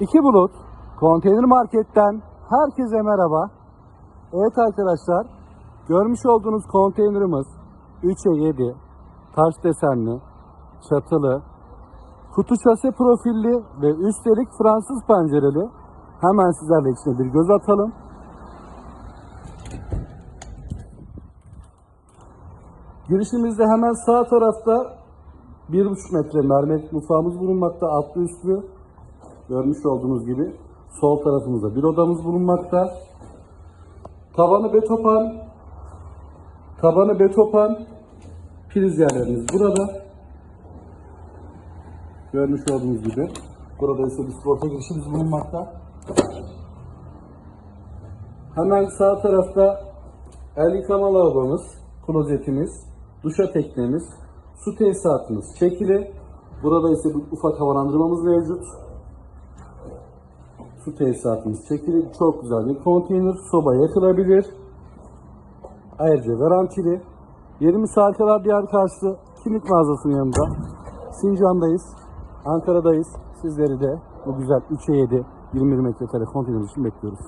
İki Bulut Konteyner Market'ten herkese merhaba. Evet arkadaşlar, görmüş olduğunuz konteynerimiz 3'e 7, taş desenli, çatılı, kutu şase profilli ve üstelik Fransız pencereli. Hemen sizlerle içine bir göz atalım. Girişimizde hemen sağ tarafta 1,5 metre mermer mutfağımız bulunmakta, altlı üstlü. Görmüş olduğunuz gibi sol tarafımızda bir odamız bulunmakta. Tavanı betopan, tabanı betopan, priz yerlerimiz burada. Görmüş olduğunuz gibi. Burada ise bir sporta girişimiz bulunmakta. Hemen sağ tarafta el yıkama lavabomuz, klozetimiz, duşa teknemiz, su tesisatımız çekili. Burada ise bir ufak havalandırmamız mevcut. Su tesisatımız çekili. Çok güzel bir konteyner. Soba yakılabilir. Ayrıca garantili. Yerimiz Harikalar Diyar karşı kimlik mağazasının yanında. Sincan'dayız. Ankara'dayız. Sizleri de bu güzel 3'e 7 21 metrekare konteyner için bekliyoruz.